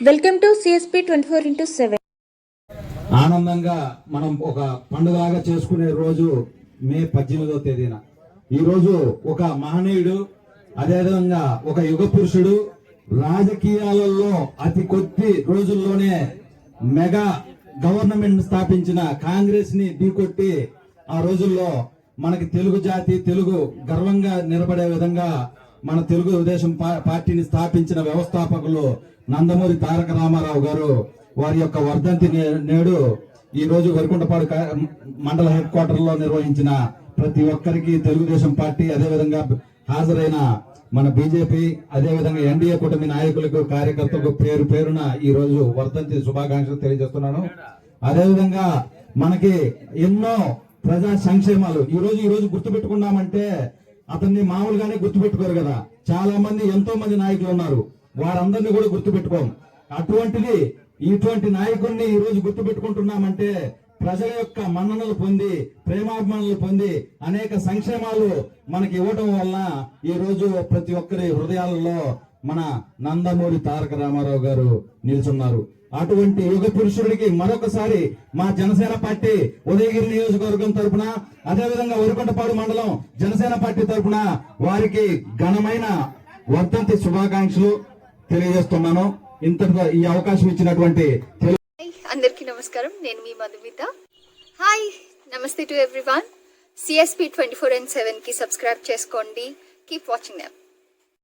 Welcome to CSP twenty four into seven ఆనందంగా మనం ఒక పండుగగా చేసుకునే రోజు మే పద్దెనిమిదవ తేదీన. ఈ రోజు ఒక మహనీయుడు అదేవిధంగా ఒక యుగ పురుషుడు రాజకీయాలలో అతి కొద్ది రోజుల్లోనే మెగా గవర్నమెంట్ స్థాపించిన కాంగ్రెస్ని ఢీకొట్టి ఆ రోజుల్లో మనకి తెలుగు జాతి తెలుగు గర్వంగా నిలబడే విధంగా మన తెలుగుదేశం పార్టీని స్థాపించిన వ్యవస్థాపకులు నందమూరి తారక రామారావు గారు వారి యొక్క వర్ధంతి నేడు ఈ రోజు వరికుంటపాడు మండల హెడ్ క్వార్టర్లో నిర్వహించిన ప్రతి ఒక్కరికి తెలుగుదేశం పార్టీ అదేవిధంగా హాజరైన మన బీజేపీ అదేవిధంగా ఎన్డీఏ కూటమి నాయకులకు కార్యకర్తలకు పేరు పేరున ఈ రోజు వర్ధంతి శుభాకాంక్షలు తెలియజేస్తున్నాను. అదేవిధంగా మనకి ఎన్నో ప్రజా సంక్షేమాలు ఈ రోజు ఈ రోజు గుర్తుపెట్టుకున్నామంటే అతన్ని మామూలుగానే గుర్తుపెట్టుకోరు కదా. చాలా మంది ఎంతో మంది నాయకులు ఉన్నారు. వారందరినీ కూడా గుర్తుపెట్టుకోం. అటువంటిది ఇటువంటి నాయకుడిని ఈ రోజు గుర్తుపెట్టుకుంటున్నామంటే ప్రజల యొక్క మన్ననలు పొంది ప్రేమాభిమానులు పొంది అనేక సంక్షేమాలు మనకి ఇవ్వటం వలన ఈ రోజు ప్రతి ఒక్కరి హృదయాలలో మన నందమూరి తారక రామారావు గారు నిల్చున్నారు. అటువంటి యుగ పురుషుడికి మరొకసారి మా జనసేన పార్టీ ఉదయగిరి నియోజకవర్గం తరపున అదేవిధంగా వరికొండపాడు మండలం జనసేన పార్టీ తరపున వారికి ఘనమైన వర్ధంతి శుభాకాంక్షలు తెలియజేస్తున్నాను. ఇంతటితో ఈ అవకాశం ఇచ్చినటువంటి అందరికీ నమస్కారం. నేను మీ Madhumita. Hi namaste to everyone. CSP twenty four and సెవెన్కి సబ్స్క్రైబ్ చేసుకోండి. Keep watching them